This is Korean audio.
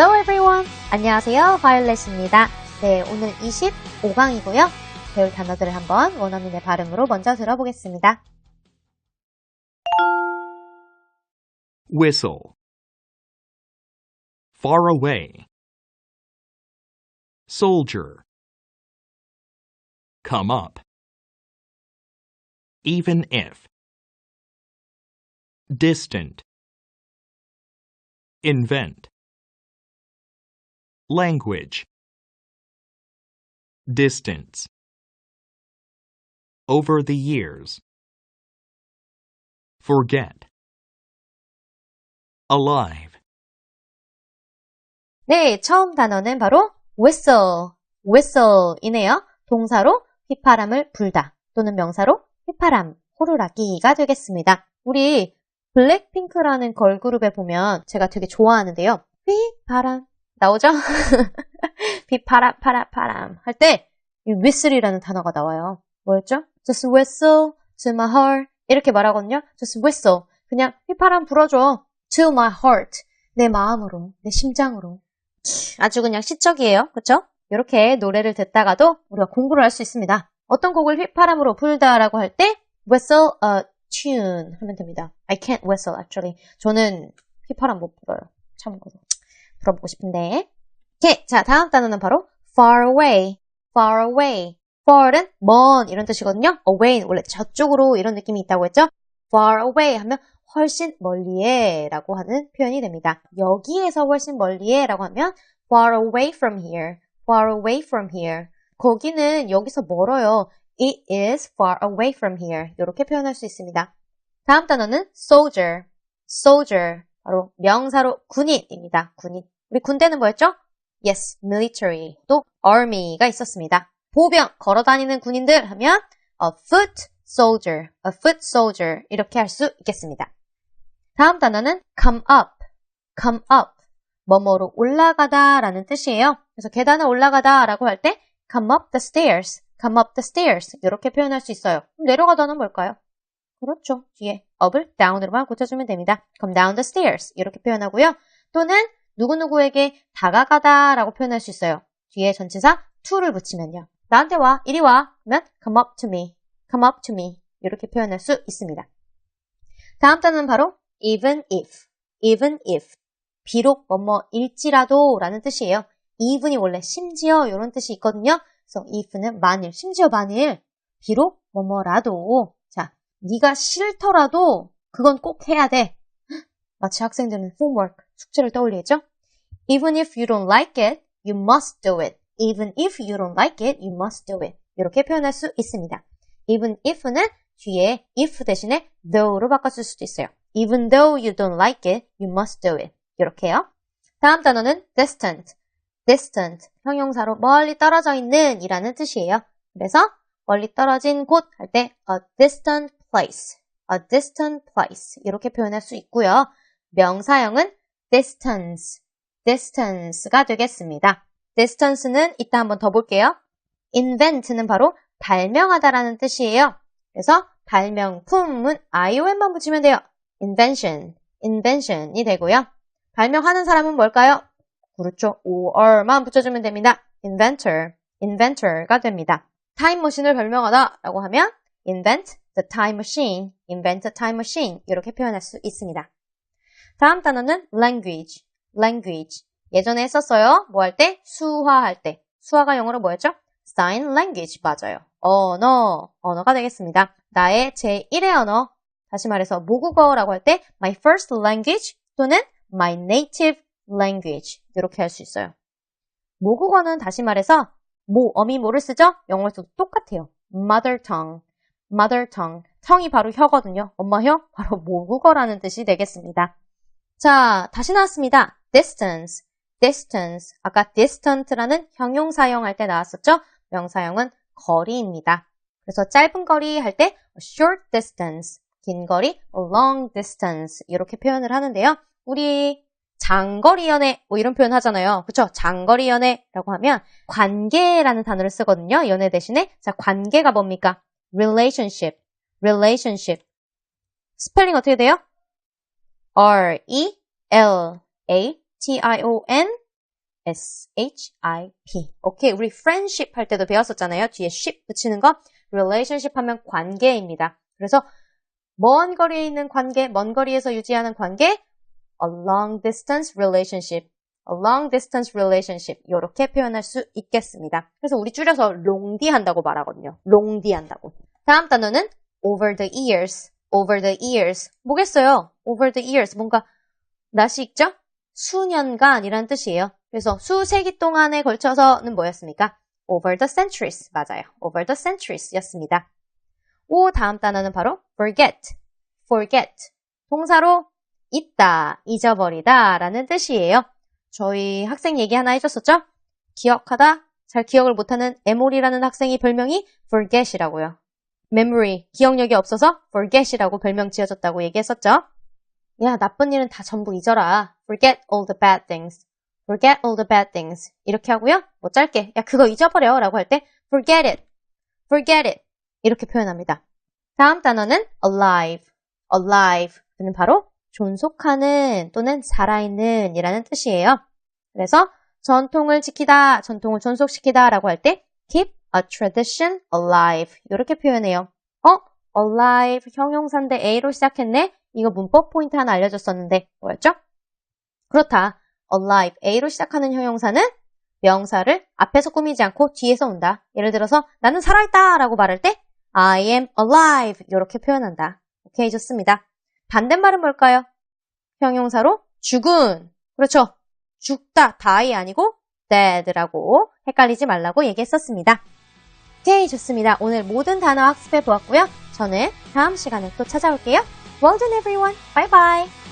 Hello everyone. 안녕하세요. 바이올렛입니다. 네, 오늘 25강이고요. 배울 단어들을 한번 원어민의 발음으로 먼저 들어보겠습니다. whistle, far away, soldier, come up, even if, distant, invent, language, distance, over the years, forget, alive. 네, 처음 단어는 바로 whistle, whistle이네요. 동사로 휘파람을 불다 또는 명사로 휘파람, 호루라기가 되겠습니다. 우리 블랙핑크라는 걸그룹에 보면 제가 되게 좋아하는데요. 휘파람 나오죠? 휘파람, 파라, 파람 할 때 이 whistle이라는 단어가 나와요. 뭐였죠? Just whistle to my heart 이렇게 말하거든요. Just whistle 그냥 휘파람 불어줘 to my heart 내 마음으로, 내 심장으로 아주 그냥 시적이에요. 그쵸? 이렇게 노래를 듣다가도 우리가 공부를 할 수 있습니다. 어떤 곡을 휘파람으로 불다라고 할 때 whistle a tune 하면 됩니다. I can't whistle actually. 저는 휘파람 못 불어요. 참고로. 불어보고 싶은데. 오케이. 자, 다음 단어는 바로 far away. far away. far은 먼 이런 뜻이거든요. away는 원래 저쪽으로 이런 느낌이 있다고 했죠. far away 하면 훨씬 멀리에 라고 하는 표현이 됩니다. 여기에서 훨씬 멀리에 라고 하면 far away from here, far away from here. 거기는 여기서 멀어요. It is far away from here. 이렇게 표현할 수 있습니다. 다음 단어는 soldier, soldier. 바로 명사로 군인입니다. 군인. 우리 군대는 뭐였죠? Yes, military. 또 army가 있었습니다. 보병, 걸어다니는 군인들 하면 a foot soldier, a foot soldier 이렇게 할 수 있겠습니다. 다음 단어는 come up, come up. 뭐뭐로 올라가다 라는 뜻이에요. 그래서 계단을 올라가다 라고 할 때 come up the stairs, come up the stairs 이렇게 표현할 수 있어요. 내려가다는 뭘까요? 그렇죠. 뒤에 up을 down으로만 고쳐주면 됩니다. come down the stairs 이렇게 표현하고요. 또는 누구누구에게 다가가다 라고 표현할 수 있어요. 뒤에 전치사 to를 붙이면요. 나한테 와, 이리 와. 그러면 come up to me, come up to me 이렇게 표현할 수 있습니다. 다음 단어는 바로 even if, even if. 비록 뭐뭐일지라도 라는 뜻이에요. even이 원래 심지어 이런 뜻이 있거든요. 그래서 if는 만일, 심지어 만일, 비록 뭐뭐라도. 자, 네가 싫더라도 그건 꼭 해야 돼. 마치 학생들은 homework, 숙제를 떠올리겠죠? Even if you don't like it, you must do it. Even if you don't like it, you must do it. 이렇게 표현할 수 있습니다. Even if는 뒤에 if 대신에 though로 바꿔줄 수도 있어요. Even though you don't like it, you must do it. 이렇게요. 다음 단어는 distant. distant. 형용사로 멀리 떨어져 있는 이라는 뜻이에요. 그래서 멀리 떨어진 곳 할 때 a distant place. a distant place. 이렇게 표현할 수 있고요. 명사형은 distance. distance가 되겠습니다. distance는 이따 한번 더 볼게요. invent는 바로 발명하다라는 뜻이에요. 그래서 발명품은 iom만 붙이면 돼요. invention, invention이 되고요. 발명하는 사람은 뭘까요? 그렇죠. or만 붙여주면 됩니다. inventor, inventor가 됩니다. 타임머신을 발명하다 라고 하면 invent the time machine, invent the time machine 이렇게 표현할 수 있습니다. 다음 단어는 language, language. 예전에 했었어요. 뭐 할 때? 수화할 때. 수화가 영어로 뭐였죠? sign language 맞아요. 언어, 언어가 되겠습니다. 나의 제1의 언어, 다시 말해서 모국어라고 할 때 my first language 또는 my native language 이렇게 할 수 있어요. 모국어는 다시 말해서 모, 어미 뭐를 쓰죠? 영어에서도 똑같아요. mother tongue, mother tongue. tongue이 바로 혀거든요. 엄마 혀? 바로 모국어라는 뜻이 되겠습니다. 자, 다시 나왔습니다. distance, distance. 아까 distant라는 형용 사용할 때 나왔었죠? 명사형은 거리입니다. 그래서 짧은 거리 할 때 short distance, 긴 거리, long distance 이렇게 표현을 하는데요. 우리 장거리 연애 뭐 이런 표현 하잖아요. 그쵸? 장거리 연애라고 하면 관계라는 단어를 쓰거든요. 연애 대신에 자 관계가 뭡니까? Relationship, relationship 스펠링 어떻게 돼요? R E L A T I O N S-H-I-P. 오케이, 우리 friendship 할 때도 배웠었잖아요. 뒤에 ship 붙이는 거. relationship 하면 관계입니다. 그래서 먼 거리에 있는 관계, 먼 거리에서 유지하는 관계, a long distance relationship. Long distance relationship. 이렇게 표현할 수 있겠습니다. 그래서 우리 줄여서 롱디 한다고 말하거든요. 롱디 한다고. 다음 단어는 over the years. over the years. 뭐겠어요? over the years. 뭔가 낯이 익죠? 수년간이란 뜻이에요. 그래서 수세기 동안에 걸쳐서는 뭐였습니까? over the centuries. 맞아요. over the centuries 였습니다. 오, 다음 단어는 바로 forget. forget. 동사로 잊다, 잊어버리다 라는 뜻이에요. 저희 학생 얘기 하나 해줬었죠? 기억하다, 잘 기억을 못하는 에몰이라는 학생이 별명이 forget이라고요. memory, 기억력이 없어서 forget이라고 별명 지어졌다고 얘기했었죠? 야, 나쁜 일은 다 전부 잊어라. forget all the bad things. forget all the bad things. 이렇게 하고요. 뭐 짧게, 야, 그거 잊어버려 라고 할 때 forget it. forget it. 이렇게 표현합니다. 다음 단어는 alive. alive는 바로 존속하는 또는 살아있는 이라는 뜻이에요. 그래서 전통을 지키다, 전통을 존속시키다 라고 할 때 keep a tradition alive 이렇게 표현해요. 어? alive 형용사인데 A로 시작했네? 이거 문법 포인트 하나 알려줬었는데 뭐였죠? 그렇다. alive A로 시작하는 형용사는 명사를 앞에서 꾸미지 않고 뒤에서 온다. 예를 들어서 나는 살아있다 라고 말할 때 I am alive 이렇게 표현한다. 오케이 좋습니다. 반대말은 뭘까요? 형용사로 죽은 그렇죠. 죽다 die 아니고 dead라고 헷갈리지 말라고 얘기했었습니다. 오케이 좋습니다. 오늘 모든 단어 학습해 보았고요. 저는 다음 시간에 또 찾아올게요. Well done everyone. Bye bye.